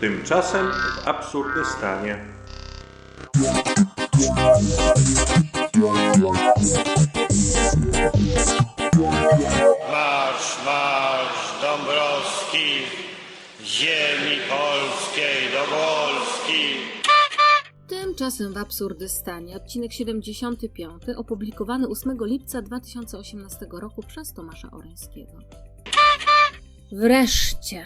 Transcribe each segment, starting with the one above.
Tymczasem w Absurdystanie. Marsz, marsz Dąbrowski, ziemi polskiej do Polski. Tymczasem w Absurdystanie, odcinek 75, opublikowany 8 lipca 2018 roku przez Tomasza Oreńskiego. Wreszcie!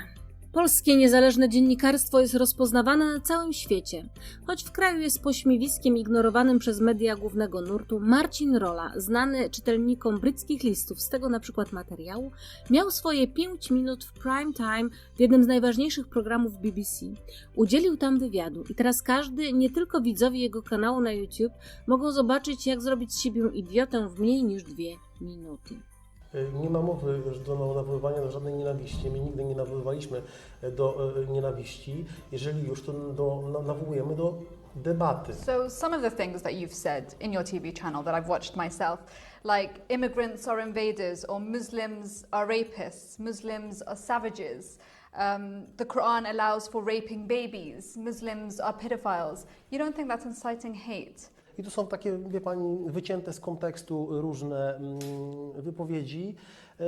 Polskie niezależne dziennikarstwo jest rozpoznawane na całym świecie. Choć w kraju jest pośmiewiskiem ignorowanym przez media głównego nurtu, Marcin Rola, znany czytelnikom brytyjskich listów z tego na przykład materiału, miał swoje 5 minut w prime time w jednym z najważniejszych programów BBC. Udzielił tam wywiadu i teraz każdy, nie tylko widzowie jego kanału na YouTube, mogą zobaczyć, jak zrobić z siebie idiotę w mniej niż dwie minuty. Nie ma mowy do nawoływania do żadnej nienawiści. My nigdy nie nawoływaliśmy do e, nienawiści. Jeżeli już, to do, na- nawołujemy do debaty. So, some of the things that you've said in your TV channel that I've watched myself, like immigrants are invaders, or Muslims are rapists, Muslims are savages, um, the Quran allows for raping babies, Muslims are pedophiles. You don't think that's inciting hate? I to są takie, wie Pani, wycięte z kontekstu różne mm, wypowiedzi. E,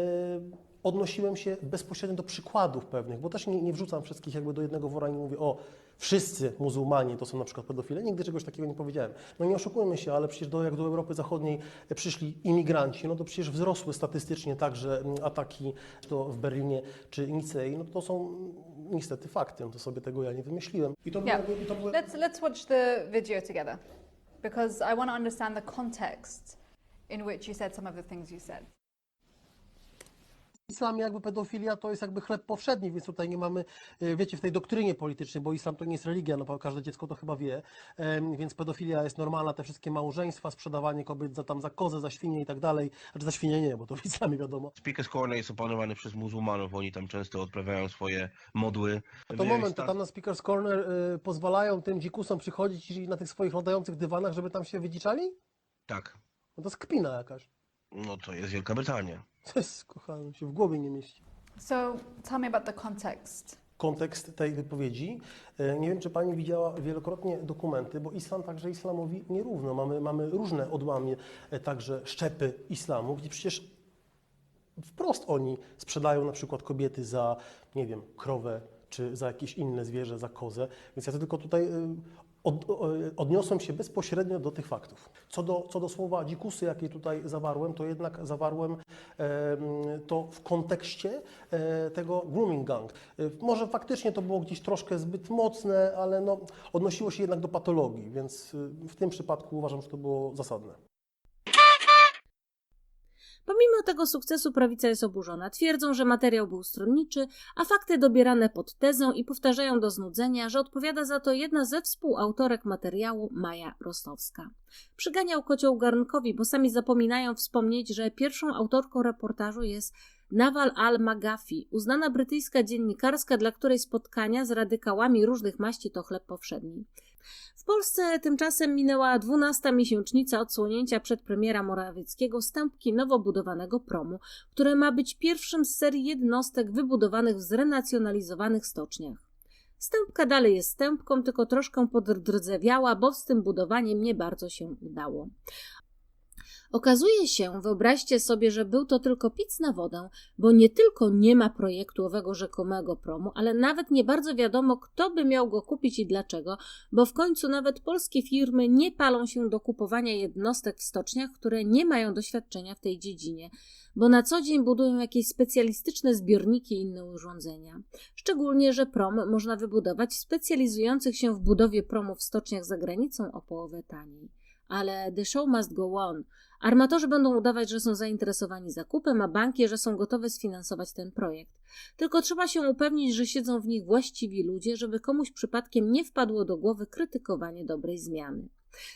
Odnosiłem się bezpośrednio do przykładów pewnych, bo też nie, nie wrzucam wszystkich jakby do jednego wora i nie mówię, o, wszyscy muzułmanie to są na przykład pedofile. Nigdy czegoś takiego nie powiedziałem. No nie oszukujmy się, ale przecież do, jak do Europy Zachodniej przyszli imigranci, no to przecież wzrosły statystycznie także ataki, to w Berlinie czy Nicei, no to są niestety fakty, no to sobie tego ja nie wymyśliłem. I to było, Yeah. i to było Let's, let's watch the video together because I want to understand the context in which you said some of the things you said. W islamie jakby pedofilia to jest jakby chleb powszedni, więc tutaj nie mamy, e, wiecie, w tej doktrynie politycznej, bo islam to nie jest religia, no każde dziecko to chyba wie, em, więc pedofilia jest normalna, te wszystkie małżeństwa, sprzedawanie kobiet za tam za kozę, za świnie i tak dalej, znaczy za świnie nie, bo to w islamie wiadomo. Speaker's Corner jest opanowany przez muzułmanów, oni tam często odprawiają swoje modły. To moment, to tak- tam na Speaker's Corner pozwalają tym dzikusom przychodzić i na tych swoich latających dywanach, żeby tam się wydziczali? Tak, No to skpina jakaś. no to jest Wielka Brytania. To jest, kochany, się w głowie nie mieści. So, tell me about the context. kontekst tej wypowiedzi. E, Nie wiem, czy Pani widziała wielokrotnie dokumenty, bo islam także islamowi nierówno. Mamy, mamy różne odłamie, e, także szczepy islamu, gdzie przecież wprost oni sprzedają na przykład kobiety za, nie wiem, krowę, czy za jakieś inne zwierzę, za kozę. Więc ja to tylko tutaj y, od, odniosłem się bezpośrednio do tych faktów. Co do, co do słowa dzikusy, jakie tutaj zawarłem, to jednak zawarłem em, to w kontekście e, tego grooming gang. E, Może faktycznie to było gdzieś troszkę zbyt mocne, ale no, odnosiło się jednak do patologii, więc y, w tym przypadku uważam, że to było zasadne. Pomimo tego sukcesu prawica jest oburzona. Twierdzą, że materiał był stronniczy, a fakty dobierane pod tezą i powtarzają do znudzenia, że odpowiada za to jedna ze współautorek materiału, Maja Rostowska. Przyganiał kocioł garnkowi, bo sami zapominają wspomnieć, że pierwszą autorką reportażu jest Nawal al-Magafi, uznana brytyjska dziennikarska, dla której spotkania z radykałami różnych maści to chleb powszedni. W Polsce tymczasem minęła 12 miesięcznica odsłonięcia przedpremiera Morawieckiego stępki nowo budowanego promu, które ma być pierwszym z serii jednostek wybudowanych w zrenacjonalizowanych stoczniach. Stępka dalej jest stępką, tylko troszkę podrdzewiała, bo z tym budowaniem nie bardzo się udało. Okazuje się, wyobraźcie sobie, że był to tylko pic na wodę, bo nie tylko nie ma projektu owego rzekomego promu, ale nawet nie bardzo wiadomo, kto by miał go kupić i dlaczego, bo w końcu nawet polskie firmy nie palą się do kupowania jednostek w stoczniach, które nie mają doświadczenia w tej dziedzinie, bo na co dzień budują jakieś specjalistyczne zbiorniki i inne urządzenia. Szczególnie, że prom można wybudować specjalizujących się w budowie promów w stoczniach za granicą o połowę taniej. Ale the show must go on. Armatorzy będą udawać, że są zainteresowani zakupem, a banki, że są gotowe sfinansować ten projekt. Tylko trzeba się upewnić, że siedzą w nich właściwi ludzie, żeby komuś przypadkiem nie wpadło do głowy krytykowanie dobrej zmiany.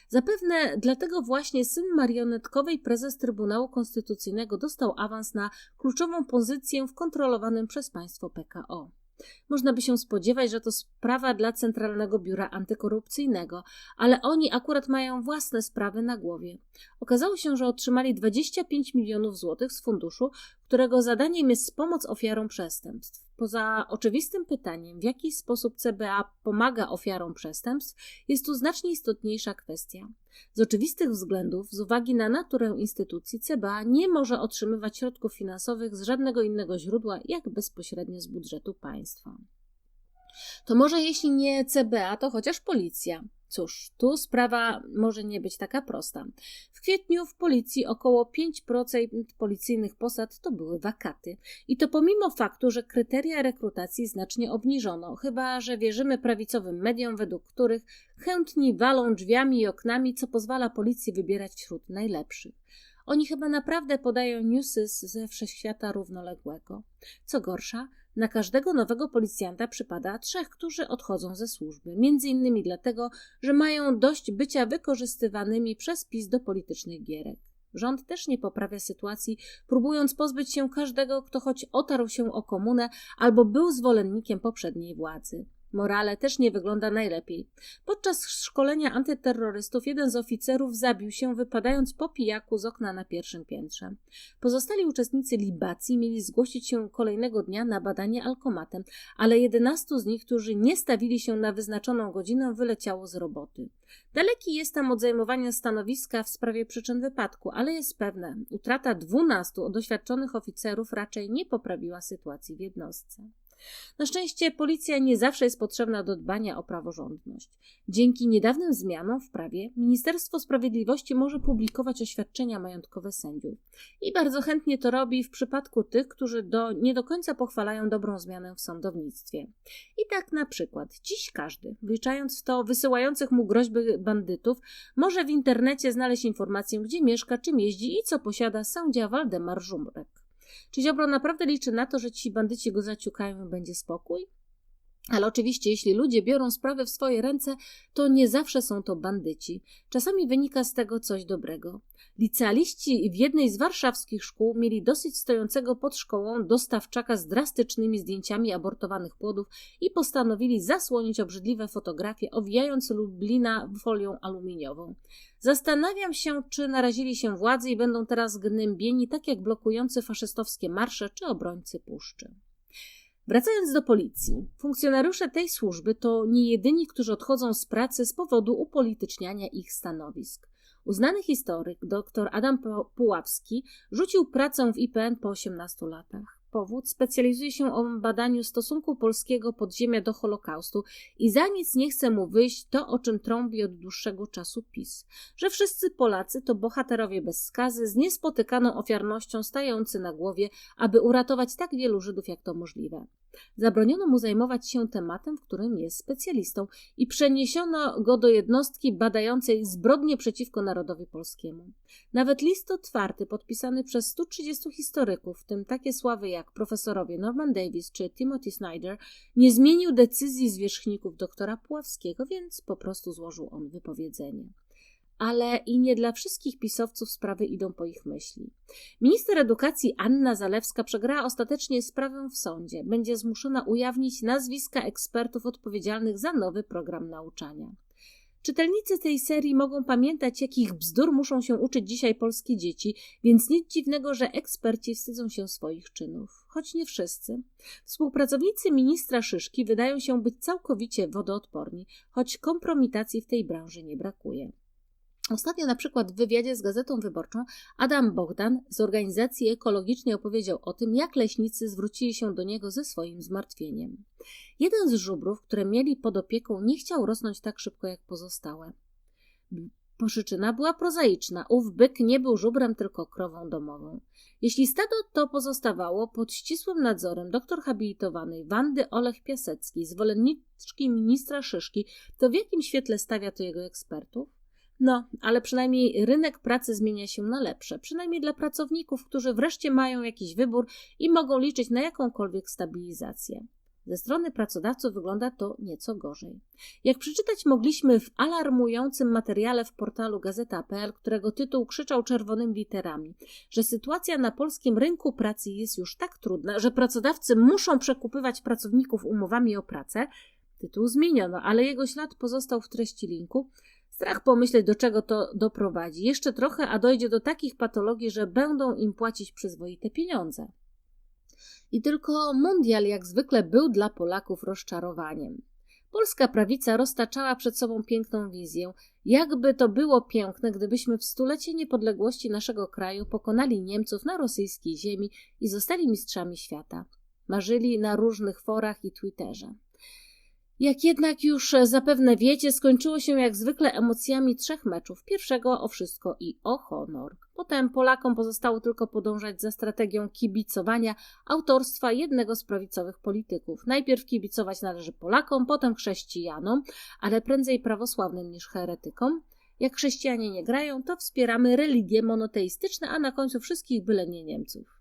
Zapewne dlatego właśnie syn marionetkowej prezes Trybunału Konstytucyjnego dostał awans na kluczową pozycję w kontrolowanym przez państwo PKO. Można by się spodziewać, że to sprawa dla Centralnego Biura Antykorupcyjnego, ale oni akurat mają własne sprawy na głowie. Okazało się, że otrzymali 25 milionów złotych z funduszu, którego zadaniem jest pomoc ofiarom przestępstw. Poza oczywistym pytaniem, w jaki sposób CBA pomaga ofiarom przestępstw, jest tu znacznie istotniejsza kwestia. Z oczywistych względów, z uwagi na naturę instytucji, CBA nie może otrzymywać środków finansowych z żadnego innego źródła, jak bezpośrednio z budżetu państwa. To może jeśli nie CBA, to chociaż policja. Cóż, tu sprawa może nie być taka prosta. W kwietniu w policji około 5% policyjnych posad to były wakaty. I to pomimo faktu, że kryteria rekrutacji znacznie obniżono, chyba że wierzymy prawicowym mediom, według których chętni walą drzwiami i oknami, co pozwala policji wybierać wśród najlepszych. Oni chyba naprawdę podają newsy ze wszechświata równoległego. Co gorsza, na każdego nowego policjanta przypada trzech, którzy odchodzą ze służby, między innymi dlatego, że mają dość bycia wykorzystywanymi przez PiS do politycznych gierek. Rząd też nie poprawia sytuacji, próbując pozbyć się każdego, kto choć otarł się o komunę albo był zwolennikiem poprzedniej władzy. Morale też nie wygląda najlepiej. Podczas szkolenia antyterrorystów jeden z oficerów zabił się, wypadając po pijaku z okna na pierwszym piętrze. Pozostali uczestnicy libacji mieli zgłosić się kolejnego dnia na badanie alkomatem, ale 11 z nich, którzy nie stawili się na wyznaczoną godzinę, wyleciało z roboty. Daleki jestem od zajmowania stanowiska w sprawie przyczyn wypadku, ale jest pewne, utrata 12 doświadczonych oficerów raczej nie poprawiła sytuacji w jednostce. Na szczęście policja nie zawsze jest potrzebna do dbania o praworządność. Dzięki niedawnym zmianom w prawie Ministerstwo Sprawiedliwości może publikować oświadczenia majątkowe sędziów. I bardzo chętnie to robi w przypadku tych, którzy do, nie do końca pochwalają dobrą zmianę w sądownictwie. I tak na przykład dziś każdy, wliczając w to wysyłających mu groźby bandytów, może w internecie znaleźć informację, gdzie mieszka, czym jeździ i co posiada sędzia Waldemar Żumrek. Czy Ziobro naprawdę liczy na to, że ci bandyci go zaciukają i będzie spokój? Ale oczywiście, jeśli ludzie biorą sprawę w swoje ręce, to nie zawsze są to bandyci. Czasami wynika z tego coś dobrego. Licealiści w jednej z warszawskich szkół mieli dosyć stojącego pod szkołą dostawczaka z drastycznymi zdjęciami abortowanych płodów i postanowili zasłonić obrzydliwe fotografie, owijając Lublina folią aluminiową. Zastanawiam się, czy narazili się władzy i będą teraz gnębieni, tak jak blokujący faszystowskie marsze czy obrońcy puszczy. Wracając do policji, funkcjonariusze tej służby to nie jedyni, którzy odchodzą z pracy z powodu upolityczniania ich stanowisk. Uznany historyk dr Adam Puławski rzucił pracę w IPN po 18 latach. Powód specjalizuje się w badaniu stosunku polskiego podziemia do Holokaustu i za nic nie chce mu wyjść to, o czym trąbi od dłuższego czasu PiS, że wszyscy Polacy to bohaterowie bez skazy z niespotykaną ofiarnością stający na głowie, aby uratować tak wielu Żydów jak to możliwe. Zabroniono mu zajmować się tematem, w którym jest specjalistą i przeniesiono go do jednostki badającej zbrodnie przeciwko narodowi polskiemu. Nawet list otwarty podpisany przez 130 historyków, w tym takie sławy jak profesorowie Norman Davis czy Timothy Snyder, nie zmienił decyzji zwierzchników doktora Puławskiego, więc po prostu złożył on wypowiedzenie ale i nie dla wszystkich pisowców sprawy idą po ich myśli. Minister edukacji Anna Zalewska przegrała ostatecznie sprawę w sądzie. Będzie zmuszona ujawnić nazwiska ekspertów odpowiedzialnych za nowy program nauczania. Czytelnicy tej serii mogą pamiętać, jakich bzdur muszą się uczyć dzisiaj polskie dzieci, więc nic dziwnego, że eksperci wstydzą się swoich czynów. Choć nie wszyscy. Współpracownicy ministra Szyszki wydają się być całkowicie wodoodporni, choć kompromitacji w tej branży nie brakuje. Ostatnio na przykład w wywiadzie z Gazetą Wyborczą Adam Bogdan z organizacji ekologicznej opowiedział o tym, jak leśnicy zwrócili się do niego ze swoim zmartwieniem. Jeden z żubrów, które mieli pod opieką, nie chciał rosnąć tak szybko jak pozostałe. Przyczyna była prozaiczna. Ów byk nie był żubrem, tylko krową domową. Jeśli stado to pozostawało pod ścisłym nadzorem doktor habilitowanej Wandy Olech Piaseckiej, zwolenniczki ministra Szyszki, to w jakim świetle stawia to jego ekspertów? No, ale przynajmniej rynek pracy zmienia się na lepsze, przynajmniej dla pracowników, którzy wreszcie mają jakiś wybór i mogą liczyć na jakąkolwiek stabilizację. Ze strony pracodawców wygląda to nieco gorzej. Jak przeczytać mogliśmy w alarmującym materiale w portalu Gazeta.pl, którego tytuł krzyczał czerwonymi literami, że sytuacja na polskim rynku pracy jest już tak trudna, że pracodawcy muszą przekupywać pracowników umowami o pracę. Tytuł zmieniono, ale jego ślad pozostał w treści linku Strach pomyśleć, do czego to doprowadzi. Jeszcze trochę, a dojdzie do takich patologii, że będą im płacić przyzwoite pieniądze. I tylko mundial jak zwykle był dla Polaków rozczarowaniem. Polska prawica roztaczała przed sobą piękną wizję. Jakby to było piękne, gdybyśmy w stulecie niepodległości naszego kraju pokonali Niemców na rosyjskiej ziemi i zostali mistrzami świata. Marzyli na różnych forach i Twitterze. Jak jednak już zapewne wiecie, skończyło się jak zwykle emocjami trzech meczów. Pierwszego o wszystko i o honor. Potem Polakom pozostało tylko podążać za strategią kibicowania autorstwa jednego z prawicowych polityków. Najpierw kibicować należy Polakom, potem chrześcijanom, ale prędzej prawosławnym niż heretykom. Jak chrześcijanie nie grają, to wspieramy religie monoteistyczne, a na końcu wszystkich byle nie Niemców.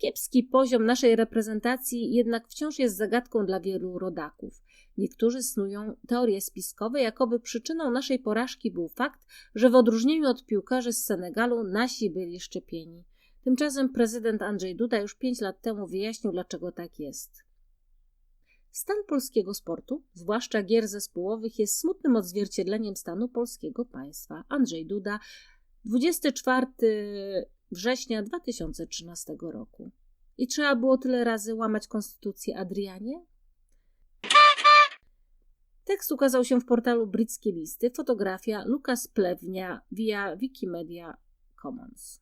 Kiepski poziom naszej reprezentacji jednak wciąż jest zagadką dla wielu rodaków. Niektórzy snują teorie spiskowe, jakoby przyczyną naszej porażki był fakt, że w odróżnieniu od piłkarzy z Senegalu nasi byli szczepieni. Tymczasem prezydent Andrzej Duda już pięć lat temu wyjaśnił, dlaczego tak jest. Stan polskiego sportu, zwłaszcza gier zespołowych, jest smutnym odzwierciedleniem stanu polskiego państwa. Andrzej Duda, 24 września 2013 roku. I trzeba było tyle razy łamać konstytucję Adrianie? Tekst ukazał się w portalu Britskie Listy, fotografia Lukas Plewnia via Wikimedia Commons.